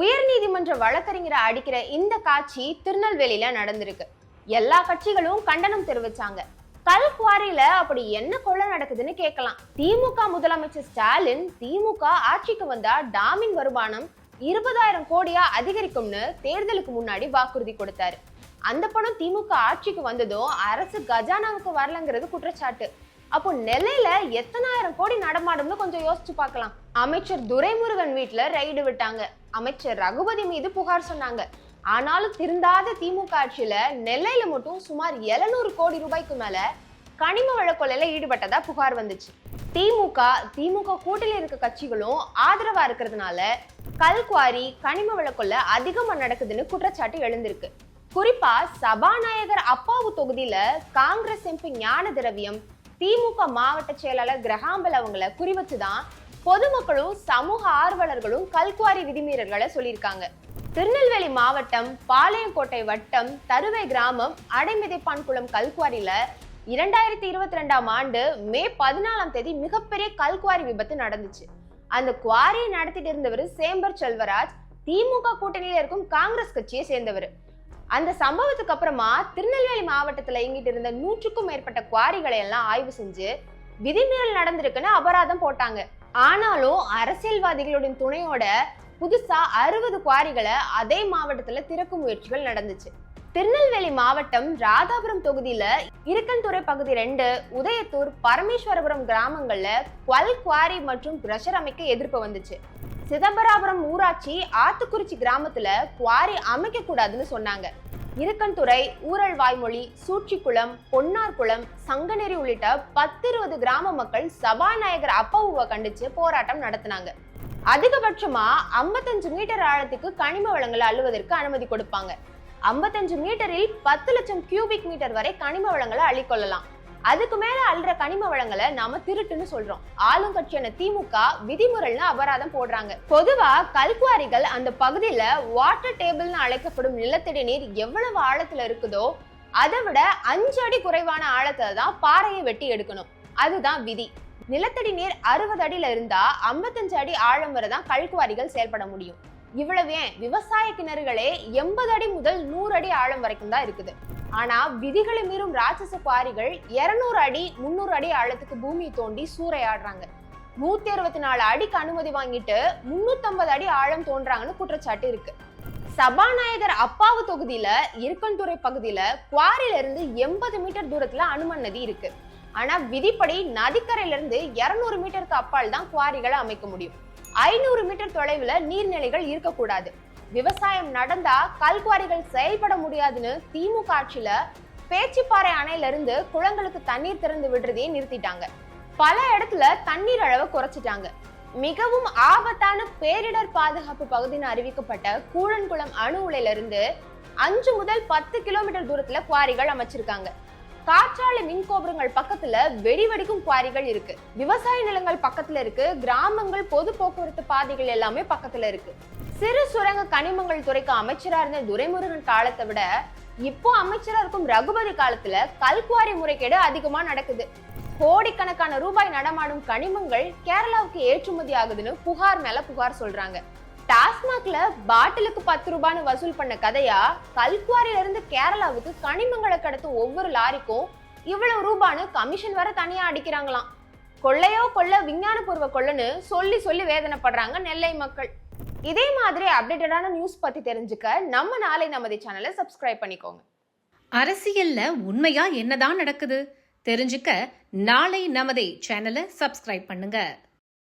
உயர்நீதிமன்ற வழக்கறிஞரை அடிக்கிற இந்த காட்சி திருநெல்வேலியில நடந்திருக்கு. எல்லா கட்சிகளும் கண்டனம் தெரிவிச்சாங்க. கல் குவாரியில அப்படி என்ன கொள்ள நடக்குதுன்னு கேட்கலாம். திமுக முதலமைச்சர் ஸ்டாலின் திமுக ஆட்சிக்கு வந்தா டாமின் வருமானம் இருபதாயிரம் கோடியா அதிகரிக்கும்னு தேர்தலுக்கு முன்னாடி வாக்குறுதி கொடுத்தாரு. அந்த பணம் திமுக ஆட்சிக்கு வந்ததும் அரசு கஜானாவுக்கு வரலங்கிறது குற்றச்சாட்டு. அப்போ நெல்லையில எத்தனாயிரம் கோடி நடமாடும்னு கொஞ்சம் யோசிச்சு பார்க்கலாம். அமைச்சர் துரைமுருகன் வீட்டுல ரைடு விட்டாங்க. அமைச்சர் ரகுபதி மீது புகார் சொன்னாங்க. ஆனாலும் திருந்தாத திமுக ஆட்சியில நெல்லையில மட்டும் சுமார் 700 கோடி ரூபாய்க்கு மேல கனிம வழக்கொலையில ஈடுபட்டதா புகார் வந்துச்சு. திமுக திமுக கூட்டணியில் இருக்க கட்சிகளும் ஆதரவா இருக்கிறதுனால கல்குவாரி கனிம வழக்கொல்ல அதிகமா நடக்குதுன்னு குற்றச்சாட்டு எழுந்திருக்கு. குறிப்பா சபாநாயகர் அப்பாவு தொகுதியில காங்கிரஸ் எம்பி ஞான திரவியம் திமுக மாவட்ட செயலாளர் கிரகாம்பல் அவங்கள குறிவச்சுதான் பொதுமக்களும் சமூக ஆர்வலர்களும் கல்குவாரி விதிமீறல்களை சொல்லியிருக்காங்க. திருநெல்வேலி மாவட்டம் பாளையங்கோட்டை வட்டம் தருவை கிராமம் அடைமிதைப்பான்குளம் கல்குவாரியில இரண்டாயிரத்தி இருபத்தி ரெண்டாம் ஆண்டு மே பதினாலாம் தேதி மிகப்பெரிய கல்குவாரி விபத்து நடந்துச்சு. அந்த குவாரியை நடத்திட்டு இருந்தவர் சேம்பர் செல்வராஜ் திமுக கூட்டணியில இருக்கும் காங்கிரஸ் கட்சியை சேர்ந்தவர். அந்த சம்பவத்துக்கு அப்புறமா திருநெல்வேலி மாவட்டத்துல இயங்கிட்டு இருந்த நூற்றுக்கும் மேற்பட்ட குவாரிகளை எல்லாம் ஆய்வு செஞ்சு விதிமீறல் நடந்திருக்குன்னு அபராதம் போட்டாங்க. ஆனாலும் அரசியல்வாதிகளுடைய துணையோட புதுசா அறுபது குவாரிகளை அதே மாவட்டத்துல திறக்கும் முயற்சிகள் நடந்துச்சு. திருநெல்வேலி மாவட்டம் ராதாபுரம் தொகுதியில இருக்கன்துறை பகுதி ரெண்டு உதயத்தூர் பரமேஸ்வரபுரம் கிராமங்கள்ல குவல் குவாரி மற்றும் பிரஷர் அமைக்க எதிர்ப்பு வந்துச்சு. சிதம்பராபுரம் ஊராட்சி ஆத்துக்குறிச்சி கிராமத்துல குவாரி அமைக்க கூடாதுன்னு சொன்னாங்க. இருக்கன்துறை ஊரல் வாய்மொழி சூழ்ச்சிக்குளம் பொன்னார்குளம் சங்கநேரி உள்ளிட்ட பத்து இருபது கிராம மக்கள் சபாநாயகர் அப்பாவுவை கண்டிச்சு போராட்டம் நடத்தினாங்க. அதிகபட்சமா 55 மீட்டர் ஆழத்துக்கு கனிம வளங்களை அள்ளுவதற்கு அனுமதி கொடுப்பாங்க. 55 மீட்டரில் பத்து லட்சம் கியூபிக் மீட்டர் வரை கனிம வளங்களை அள்ளிக்கொள்ளலாம். அதுக்கு மேல அல்ற கனிம வளங்களை நாம திருட்டுன்னு சொல்றோம். ஆளுங்கட்சியான திமுக விதிமுறைன்னு அபராதம் போடுறாங்க. பொதுவா கல்குவாரிகள் அந்த பகுதியில வாட்டர் டேபிள்னு அழைக்கப்படும் நிலத்தடி நீர் எவ்வளவு ஆழத்துல இருக்குதோ அதை விட அஞ்சு அடி குறைவான ஆழத்துல தான் பாறையை வெட்டி எடுக்கணும். அதுதான் விதி. நிலத்தடி நீர் அறுபது அடியில இருந்தா 55 அடி ஆழம் வரை தான் கல்குவாரிகள் செயல்பட முடியும். இவ்வளவு ஏன்? விவசாய கிணறுகளே எண்பது அடி முதல் நூறு அடி ஆழம் வரைக்கும் தான் இருக்குது. ஆனா விதிகளை மீறும் ராட்சச குவாரிகள் 200 அடி முன்னூறு அடி ஆழத்துக்கு பூமி தோண்டி சூறையாடுறாங்க. நூத்தி அறுபத்தி நாலு அடிக்கு அனுமதி வாங்கிட்டு 350 அடி ஆழம் தோன்றாங்கன்னு குற்றச்சாட்டு இருக்கு. சபாநாயகர் அப்பாவு தொகுதியில இருக்கன்துறை பகுதியில குவாரில இருந்து எண்பது மீட்டர் தூரத்துல அனுமன் நதி இருக்கு. ஆனா விதிப்படி நதிக்கரையில இருந்து 200 மீட்டருக்கு அப்பால் தான் குவாரிகளை அமைக்க முடியும். ஐநூறு மீட்டர் தொலைவுல நீர்நிலைகள் இருக்கக்கூடாது. விவசாயம் நடந்தா கல்குவாரிகள் செயல்பட முடியாதுன்னு திமுக ஆட்சியில பேச்சிப்பாறை அணையில இருந்து குளங்களுக்கு தண்ணீர் திறந்து விடுறதையே நிறுத்திட்டாங்க. பல இடத்துல தண்ணீர் அளவை குறைச்சிட்டாங்க. மிகவும் ஆபத்தான பேரிடர் பாதுகாப்பு பகுதின்னு அறிவிக்கப்பட்ட கூழன்குளம் அணு உலையிலிருந்து அஞ்சு முதல் பத்து கிலோமீட்டர் தூரத்துல குவாரிகள் அமைச்சிருக்காங்க. காற்றாலை மின் கோபுரங்கள் பக்கத்துல வெடி வெடிக்கும் குவாரிகள் இருக்கு. விவசாய நிலங்கள் பக்கத்துல இருக்கு. கிராமங்கள் பொது போக்குவரத்து பாதைகள் எல்லாமே பக்கத்துல இருக்கு. சிறு சுரங்க கனிமங்கள் துறைக்கு அமைச்சரா இருந்த துரைமுருகன் காலத்தை விட இப்போ அமைச்சரா இருக்கும் ரகுபதி காலத்துல கல்குவாரி முறைகேடு அதிகமா நடக்குது. கோடிக்கணக்கான ரூபாய் நடமாடும் கனிமங்கள் கேரளாவுக்கு ஏற்றுமதி ஆகுதுன்னு புகார் மேல புகார் சொல்றாங்க. டாஸ்மாக்ல பாட்டிலுக்கு பத்து ரூபான்னு வசூல் பண்ண கதையா? கல்குவாரில இருந்து கேரளாவுக்கு கனிமங்களை கடத்தும் ஒவ்வொரு லாரிக்கும் இவ்வளவு ரூபான்னு கமிஷன் வர தனியா அடிக்கிறாங்களாம். கொள்ளையோ கொள்ள விஞ்ஞானபூர்வ கொள்ளன்னு சொல்லி சொல்லி வேதனைப்படுறாங்க நெல்லை மக்கள். இதே மாதிரி அப்டேட்டடான நியூஸ் பத்தி தெரிஞ்சுக்க நம்ம நாளை நமது சேனலை சப்ஸ்கிரைப் பண்ணிக்கோங்க. அரசியல்ல உண்மையா என்னதான் நடக்குது? தெரிஞ்சுக்க நாளை நமதே சேனலை சப்ஸ்கிரைப் பண்ணுங்க.